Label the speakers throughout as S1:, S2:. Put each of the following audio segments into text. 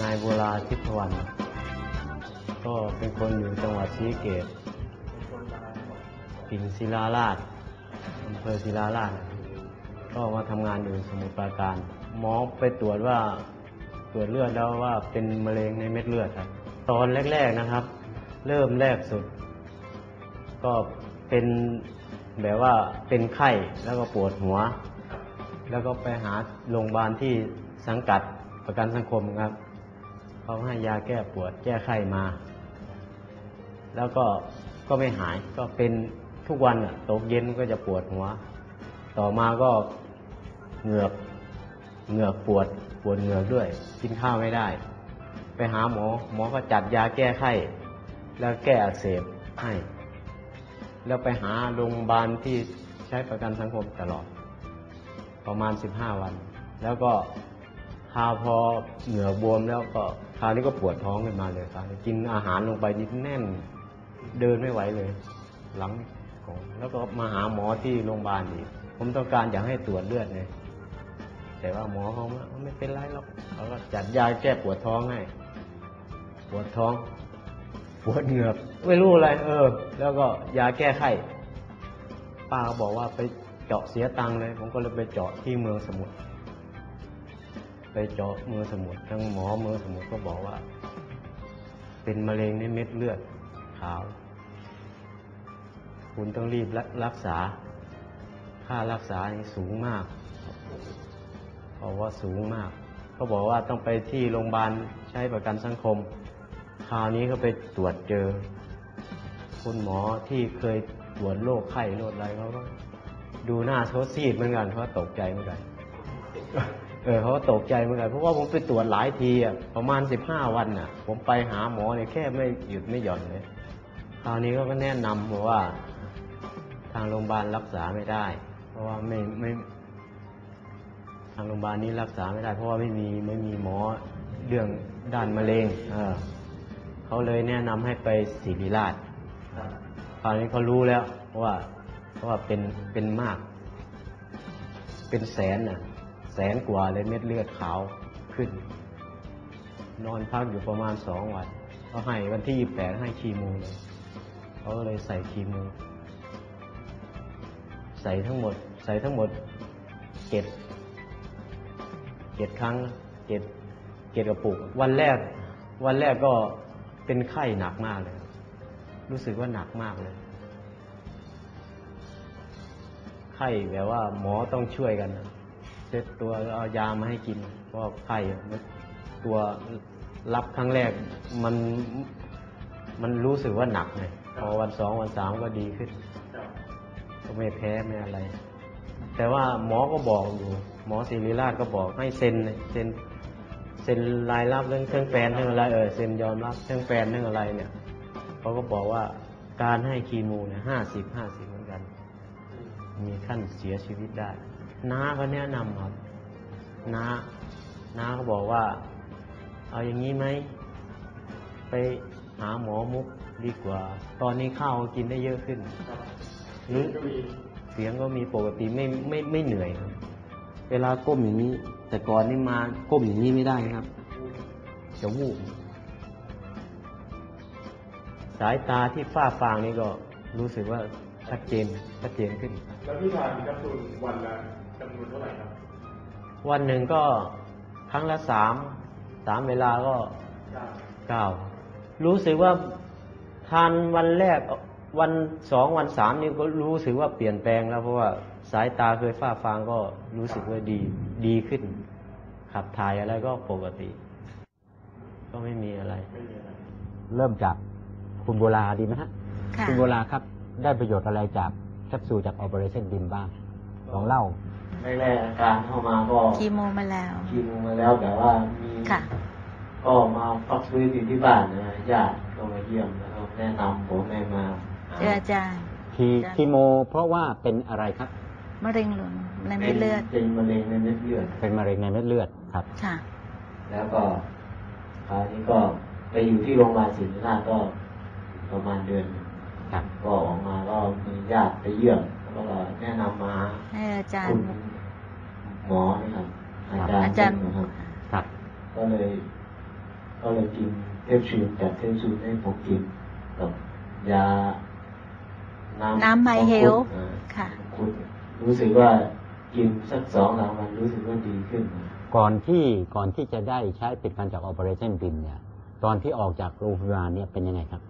S1: นายโบราทิพวรรณก็เป็นคนอยู่จังหวัดศรีเกตปิ่นศิลาราชอำเภอศิลาราช ก็มาทำงานอยู่สมุทรปราการ หมอไปตรวจว่าตรวจเลือดแล้วว่าเป็นมะเร็งในเม็ดเลือดครับ ตอนแรก ๆนะครับ เริ่มแรกสุด ก็เป็นแบบว่าเป็นไข้แล้วก็ปวดหัว แล้วก็ไปหาโรงพยาบาลที่สังกัดประกันสังคมครับ เขาให้ยาแก้ปวดแก้ไข้มา แล้วก็ก็ไม่หายก็เป็นทุกวันอะตกเย็นก็จะปวดหัว ต่อมาก็เหงือกเหงือกปวดปวดเหงือกด้วย กินข้าวไม่ได้ ไปหาหมอ หมอก็จัดยาแก้ไข้ แล้วแก้อักเสบให้ แล้วไปหาโรงพยาบาลที่ใช้ประกันสังคมตลอด ประมาณสิบห้าวัน แล้วก็ คราพอเหงื่อบวมแล้วก็คราวนี้ก็ปวดท้องขึ้นมาเลยครับกินอาหารลงไปนิดแน่น เดินไม่ไหวเลย หลังของแล้วก็มาหาหมอที่โรงพยาบาลอีกผมต้องการอยากให้ตรวจเลือดไงแต่ว่าหมอเขาว่าไม่เป็นไรหรอกเขาก็จัดยาแก้ปวดท้องให้ปวดท้องปวดเหงือกไม่รู้อะไร เออ แล้วก็ยาแก้ไข้ป้าบอกว่าไปเจาะเสียตังค์เลย ผมก็เลยไปเจาะที่เมืองสมุทร ไปเจาะเมือสมุทรทั้งหมอเมือสมุทรก็บอกว่า เป็นมะเร็งในเม็ดเลือดขาว คุณต้องรีบรักษา ค่ารักษานี่สูงมากเพราะว่าสูงมากก็บอกว่าต้องไปที่โรงพยาบาลใช้ประกันสังคม คราวนี้ก็ไปตรวจเจอ คุณหมอที่เคยตรวจโรคไข้โรคอะไรเขาก็ดูหน้าเขาซีดเหมือนกันเขาตกใจเหมือนกัน เออเขาก็ตกใจเหมือนกันเพราะว่าผมไปตรวจหลายทีอะประมาณสิบห้าวันอะ ผมไปหาหมอเนี่ยแค่ไม่หยุดไม่หย่อนเลยคราวนี้เขาก็แนะนำบอกว่า ทางโรงพยาบาลรักษาไม่ได้ เพราะว่าไม่ไม่ทางโรงพยาบาลนี้รักษาไม่ได้ เพราะว่าไม่มีไม่มีหมอเรื่องด้านมะเร็งเออเขาเลยแนะนำให้ไปศิริราชคราวนี้เขารู้แล้วว่าว่าเป็นเป็นมาก เป็นแสนน่ะ นกว่าเลยเม็ดเลือดขาวขึ้น นอนพักอยู่ประมาณสองวันเขาให้วันที่ยี่แปดให้คีโมเลยเขาก็เลยใส่คีโมใส่ทั้งหมด ใส่ทั้งหมดเจ็ดเจ็ดครั้งเจ็ดเจ็ดกระปุก วันแรก วันแรกก็เป็นไข้หนักมากเลย รู้สึกว่าหนักมากเลยไข้แบบว่าหมอต้องช่วยกันนะ เซ็ตตัวแล้วเอายามาให้กินเพราะไข้ตัวรับครั้งแรกมันมันรู้สึกว่าหนักไงพอวันสองวันสามก็ดีขึ้น ก็ไม่แพ้ไม่อะไร แต่ว่าหมอก็บอกอยู่หมอศิริราชก็บอกให้เซ็นเซ็นเซ็นรายรับเรื่องเครื่องแปลนเรื่องอะไรเออเซ็นยอมรับเครื่องแปลนเรื่องอะไรเนี่ยเขาก็บอกว่าการให้คีโมเนี่ยห้าสิบห้าสิบเหมือนกัน มีขั้นเสียชีวิตได้ น้าก็แนะนำครับน้าน้าก็บอกว่า เอาอย่างนี้ไหม ไปหาหมอมุกดีกว่า ตอนนี้ข้าวกินได้เยอะขึ้นหรือเสียงก็มีปกติไม่ไม่ไม่เหนื่อยครับ เวลาก้มอย่างนี้ แต่ก่อนนี่มาก้มอย่างนี้ไม่ได้ครับจะวูบสายตาที่ฝ้าฟางนี่ก็รู้สึกว่าชัดเจนชัดเจนขึ้น
S2: แล้วพี่ทานแคปซูลวันละ จำนวนเท่าไหร่ครับ
S1: วันหนึ่งก็ครั้งละสามสามเวลาก็
S2: ได้
S1: เก้ารู้สึกว่าทานวันแรกวันสองวันสามนี่ก็รู้สึกว่าเปลี่ยนแปลงแล้วเพราะว่าสายตาเคยฝ้าฟางก็รู้สึกว่าดีดีขึ้น ขับถ่ายอะไรก็ปกติ ก็ไม่มีอะไร
S2: ไม่มีอะไร
S3: เริ่มจากคุณโบราดีไหมฮะ
S4: ค่ะ
S3: คุณโบราครับ ได้ประโยชน์อะไรจากแคปซูลจาก Operation BIM บ้างลองเล่า
S1: แรกๆอาการเข้ามาก็
S4: คีโมมาแล้ว
S1: คีโมมาแล้วแต่ว่ามี
S4: ค่ะ
S1: ก็มาพักฟื้นอยู่ที่บ้านนะญาติก็มาเยี่ยมแล้วก็แนะนำผมให้มาหา
S4: เจออาจารย์
S3: คี
S4: จ้ะ
S3: คีโม เพราะว่าเป็นอะไรครับ
S4: มะเร็งหลวงในเม็ดเลือด
S1: เป็นมะเร็งในเม็ดเลือด
S3: เป็นมะเร็งในเม็ดเลือดครับ
S4: ค่ะ
S1: แล้วก็คราวนี้ก็ไปอยู่ที่โรงพยาบาลศิริราชก็ประมาณเดือนหนึ่ง
S3: ครับ
S1: ก็ออกมาก็มีญาติไปเยี่ยมแล้วก็แนะนำมา
S4: ให้อาจาร
S1: คุ
S4: ย์
S1: ณ หมอนะครับอาจารย์
S4: อาจารย์
S1: นะครับ
S3: ครับ
S1: ก็เลย ก็เลยกินเทปชูนจัดเทปชูนให้ผมกินกับยา
S4: น้ำไมเฮล
S1: มังคุดอ่า
S4: ค่ะ
S1: มังคุดรู้สึกว่ากินสักสองสามวันรู้สึกว่าดีขึ้น
S3: ก่อนที่ก่อนที่จะได้ใช้ผลิตภัณฑ์จาก Operation BIM เนี่ย ตอนที่ออกจากโรงพยาบาลเนี่ยเป็นยังไงครับ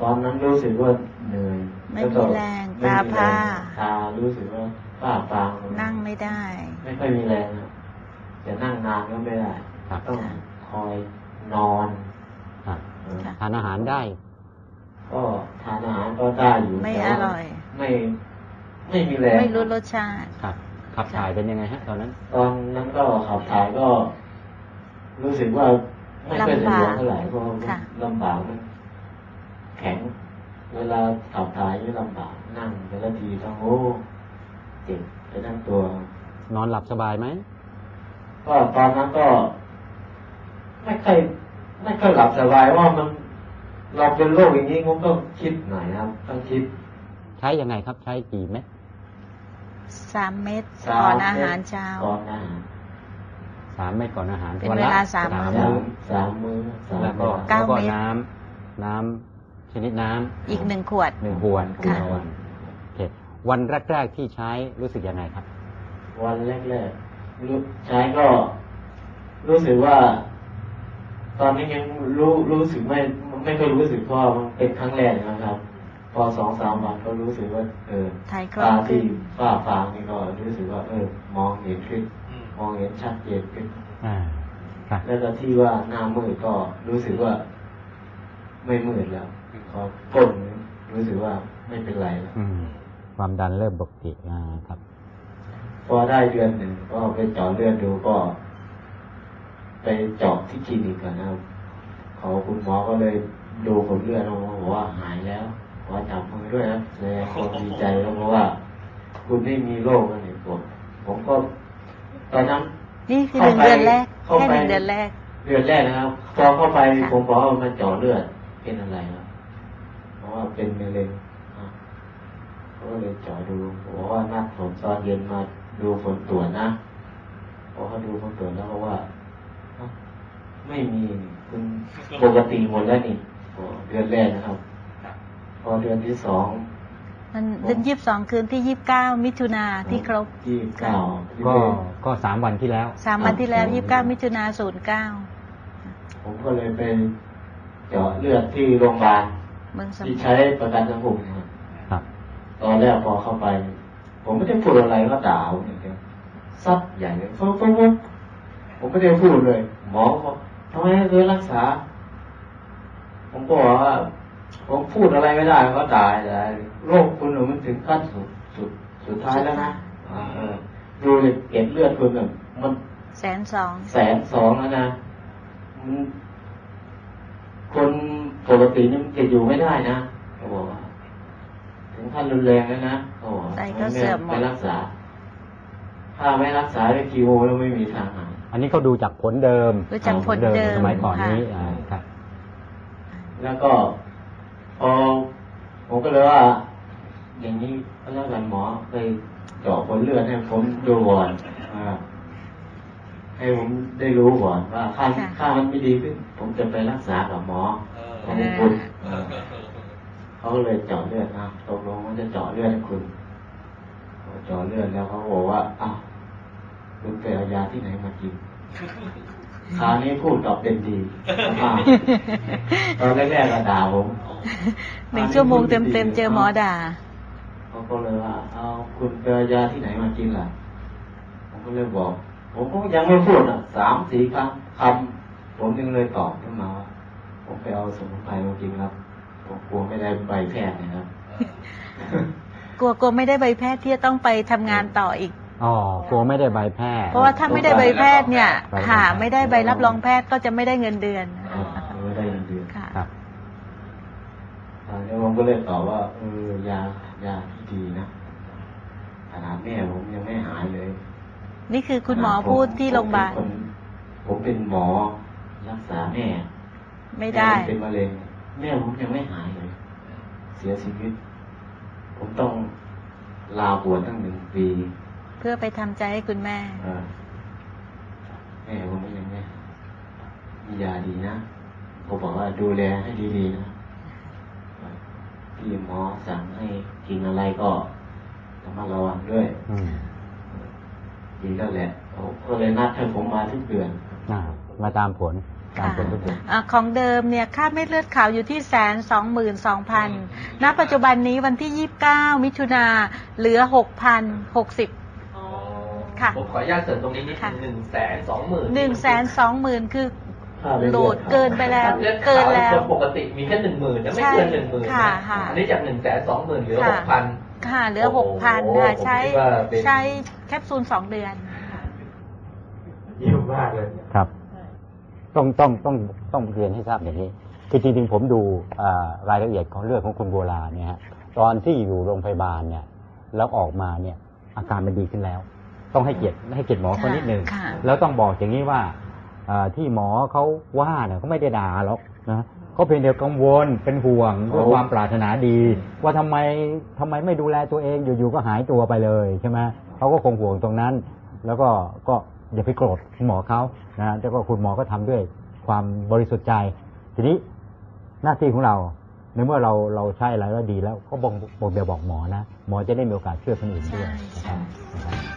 S1: ตอนนั้นรู้สึกว่าเหนื่อย
S4: ไม่
S1: แล้วก็
S4: มีแรง
S1: ไม่
S4: ตา
S1: มี
S4: พร่า
S1: แรงตารู้สึกว่าฝ้าฟาง
S4: นั่งไม่ได้
S1: ไม่ค่อยมีแรงครับจะนั่งนานก็ไม่ได้
S3: ครับ
S1: ต้อง
S4: ค่ะ
S1: คอยนอน
S3: ครับ
S1: เออ
S4: ค่ะ
S3: ทานอาหารได้
S1: ก็ทานอาหารก็ได้อยู่
S4: ไม่
S1: แต่
S4: อ
S1: ว่า
S4: ร่อย
S1: ไม่ไม่มีแรง
S4: ไม่รู้รสชาติ
S3: ครับขับถ่ายเป็นยังไงฮะตอนนั้น
S1: ตอนนั้นก็ขับถ่ายก็ รู้สึกว่าไม่ค่อยสะดวกเท่าไหร่เพราะว่ามัน
S4: ค่ะ
S1: ลำบากมัน แข็ง เวลาขับถ่ายนี่ลำบากนั่งแต่ละทีต้องโอ้เจ็บไปทั้งตัว
S3: นอนหลับสบายไหม
S1: ก็ตอนนั้นก็ไม่ค่อยไม่ค่อยหลับสบายว่ามันเราเป็นโรคอย่างนี้ผมก็คิดหน่อยนะครับต้องคิด
S3: ใช้ยังไงครับ ใช้กี่เม็ด
S4: สามเม็ด
S1: สม
S4: ก่อนอาหารเช้า
S1: ก่อนอาหาร
S3: สามเม็ดก่อนอาหาร
S4: เป็น
S3: วัน
S4: เว
S3: ละ
S4: ลาสาม
S3: สาม
S4: มื้อ
S3: มื้อ
S1: สามมือสาม
S3: แล้วก็
S1: มื้อ
S4: เก้า
S3: แล้วก็
S4: เม็ด
S3: น้ำน้ำ ชนิดน้ำ
S4: อีกหนึ่งขวด
S3: หนึ่งขวด
S4: ค่ะ
S3: ต่อวันโอเควันแรกๆที่ใช้รู้สึกยังไงครับ
S1: วันแรกๆรู้ใช้ก็ รู้สึกว่า ตอนนี้ยังรู้รู้สึกไม่ไม่ค่อยรู้สึกเพราะว่ามันเป็นครั้งแรกนะครับ พอสองสามวันก็รู้สึกว่า เออ
S4: ถ่ายคล่อ
S1: ตางที่
S4: ขึ้น
S1: ฝ้าฟางนี่ก็รู้สึกว่า เออ มองเห็นขึ้นมองเห็นชัดเจนขึ้น
S3: อ่าครับ
S1: แล้วก็ที่ว่าหน้ามืดก็รู้สึกว่า ไม่มืดแล้วพอก้นรู้สึกว่าไม่เป็นไรแล้ว
S3: อืมความดันเริ่มปกติอ่าครับ
S1: พอได้เดือนหนึ่งก็ไปเจาะเลือดดูก็ ไปเจาะที่คลินิกกันนะครับเขาคุณหมอก็เลยดูผลเลือดออกมาบอกว่าหายแล้วขอจับมือด้วยนะแสดงความดีใจแล้วเพราะว่า คุณไม่มีโรคอะไรผมผมก็ตอนนั้น
S4: นี่คือหนึ่งเดือนแรก
S1: เข้า
S4: แค่
S1: ไป
S4: หนึ่งเดือนแรก
S1: เดือนแรกนะครับพอเข้าไป
S4: ค่ะ
S1: ผมบอกว่ามันเจาะเลือดเป็นอะไรครับ เพราะว่าเป็นมะเร็งอะเขาก็เลยเจาะดูบอกว่านัดผมตอนเย็นมาดูผลตรวจนะพอเขาดูผลตรวจแล้วเขาว่าเอ้าไม่มีนี่คุณปกติหมดแล้วนี่โอ้เดือนแรกนะครับ พอเดือนที่สอง
S4: มันเดือนยี่สิบสองคืนที่ยี่สิบเก้ามิถุนาที่ครบ
S1: ยี่สิบเก้า
S3: ก็ก็สามวันที่แล้ว
S4: สามวันที่แล้วยี่สิบเก้ามิถุนาศูนย์เก้า
S1: ผมก็เลยไปเจาะเลือดที่โรงพยาบาล
S4: เมืองสมุ
S1: ที่
S4: ทร
S1: ใช้ประกันสังคมนะครับ
S3: ครับ
S1: ตอนแรกพอเข้าไป ผมไม่ได้พูดอะไรก็ด่าผมอย่างเดียวซัดใหญ่เลยฟึ๊บฟึ๊บฟึ๊บผมไม่ได้พูดเลย หมอบอกทำไมไม่เคยรักษา ผมก็บอกว่าผมพูดอะไรไม่ได้ก็ด่าด่าโรคคุณน่ะมันถึงขั้นสุดสุดสุดท้ายแล้วนะอ่าเออดูเลยเก็บเลือดคุณน่ะมัน
S4: แสนสอง
S1: แสนสองแล้วนะมันคน ปกตินี่มันจะอยู่ไม่ได้นะเขาบอกว่าถึงขั้นรุนแรงแล้วนะเขาบอกว่า
S4: ไตก็เสื่อมหม
S1: ไม่
S4: ด
S1: รักษา ถ้าไม่รักษาด้วยคีโมแล้วไม่มีทางหาย
S3: อันนี้เขาดูจากผลเดิม
S4: รู้จักผลเดิม
S3: สมัยก่อนนี้
S4: ค่ะ
S3: อ่าครับ
S1: แล้วก็พอผมก็เลยว่า อย่างนี้ก็แล้วกันหมอไปเจาะผลเลือดให้ผมดูก่อนอ่าให้ผมได้รู้ก่อนว่าค่า
S4: ค่ะ
S1: ค่ามันไม่ดีขึ้น ผมจะไปรักษากับหมอ ของคุณเออเขาก็เลยเจาะเลือดนะตกลงว่าจะเจาะเลือดให้คุณพอเจาะเลือดแล้วเขาบอกว่าอ้าวคุณไปเอายาที่ไหนมากินคราวนี้พูดตอบเป็นดีมากตอนแรกๆก็ด่าผม
S4: หนึ่งชั่วโมงเต็มเต็มๆเจอหมอด่า
S1: เขาก็เลยว่า เอาคุณไปเอายาที่ไหนมากินล่ะ ผมก็เลยบอก ผมก็ยังไม่พูดอะสามสี่ครั้งคำผมยังเลยตอบขึ้นมาว่า ผมไปเอาสมุนไพรมากินครับ ผมกลัวไม่ได้ใบแพทย์นะครับ
S4: กลัวกลัวไม่ได้ใบแพทย์ที่จะต้องไปทำงานต่ออีก
S3: อ๋อกลัวไม่ได้ใบแพทย์
S4: เพราะว่าถ้าไม่ได้ใบแพทย์เนี่ย
S3: ใบแพทย์
S4: หาไม่ได้ใบรับรองแพทย์ก็จะไม่ได้เงินเดือน
S1: อ่าไม่ได้เงินเดือน
S4: ค่ะ
S3: ครับ
S1: ตอนนี้ผมก็เลยตอบว่าเออยายาที่ดีนะขนาดแม่ผมยังไม่หายเลย
S4: นี่คือคุณหมอพูดที่โรงพยาบาล
S1: ผมเป็นคนผมเป็นหมอรักษาแม่
S4: ไม่ได้
S1: แผมเป็นมะเร็งแม่ผมยังไม่หายเลย เสียชีวิต ผมต้องลาบวชตั้งหนึ่งปี
S4: เพื่อไปทำใจให้คุณแม่
S1: เออแม่ผมยังไม่หาย
S5: มียาดีนะผมบอกว่าดูแลให้ดีๆนะที่หมอสั่งให้กินอะไรก็ระมัดระวังด้วย
S3: อืม
S5: ดีแล้วแหละเขาก็เลยนัดให้ผมมาทุกเดือน
S3: อ่ามาตามผล ตามผลทุกคน
S4: อ่าของเดิมเนี่ยค่าเม็ดเลือดขาวอยู่ที่แสนสองหมื่นสองพันณปัจจุบันนี้วันที่ยี่สิบเก้ามิถุนาเหลือหกพันหกสิบ ค่ะ
S6: ผมขออนุญาตเสริมตรงนี้นิด
S4: ค่ะ
S6: นึงหนึ่งแสนสองหมื่น
S4: หนึ่งแสนสองหมื่นคือ
S5: ค่าเลือด
S4: โหลดเกินไปแล้ว
S6: เลือด
S4: เกิ
S6: ขานว
S4: แล้ว
S6: คนปกติมีแค่หนึ่งหมื่นนะไม่เกิน
S4: ใช่
S6: หนึ่งหมื่น
S4: ค่ะ
S6: นะ
S4: ค่ะ
S6: อันนี้จากหนึ่งแสนสองหมื่นเหลือ
S4: ค่ะ
S6: หกพัน
S4: ค่ะเหลือ
S6: โอ้
S4: หก
S6: โห
S4: พัน
S6: ผม
S4: ค่ะ
S6: คิด
S4: ใช้
S6: ว่าเป็น
S4: ใช้แคปซูลสองเดือน
S2: เยี่ยมมากเลย
S3: ครับ ต้องต้องต้องต้องเรียนให้ทราบอย่างนี้ คือจริงๆผมดูอ่ารายละเอียดของเรื่องของคุณโบราณเนี่ยฮะตอนที่อยู่โรงพยาบาลเนี่ย แล้วออกมาเนี่ย อาการมันดีขึ้นแล้ว ต้องให้เกียรติให้เกียรติหมอคนนิดหนึ่ง
S4: ค่ะ
S3: แล้วต้องบอกอย่างนี้ว่าอ่าที่หมอเขาว่าเนี่ยเขาไม่ได้ด่าหรอกนะเขาเพียงแต่กังวลเป็นห่วงด้วย
S5: โอ้
S3: ความปรารถนาดี ว่าทำไมทำไมไม่ดูแลตัวเองอยู่ๆก็หายตัวไปเลยใช่ไหมเขาก็คงห่วงตรงนั้น แล้วก็ก็ อย่าไปโกรธคุณหมอเขานะแล้วก็คุณหมอก็ทำด้วยความบริสุทธิ์ใจ ทีนี้หน้าที่ของเราในเมื่อเราเราใช้อะไรแล้วดีแล้วก็บอกบอกเดี๋ยวบอกหมอนะ หมอจะได้มีโอกาสช่วยคนอื่นด้วยนะครับนะครับ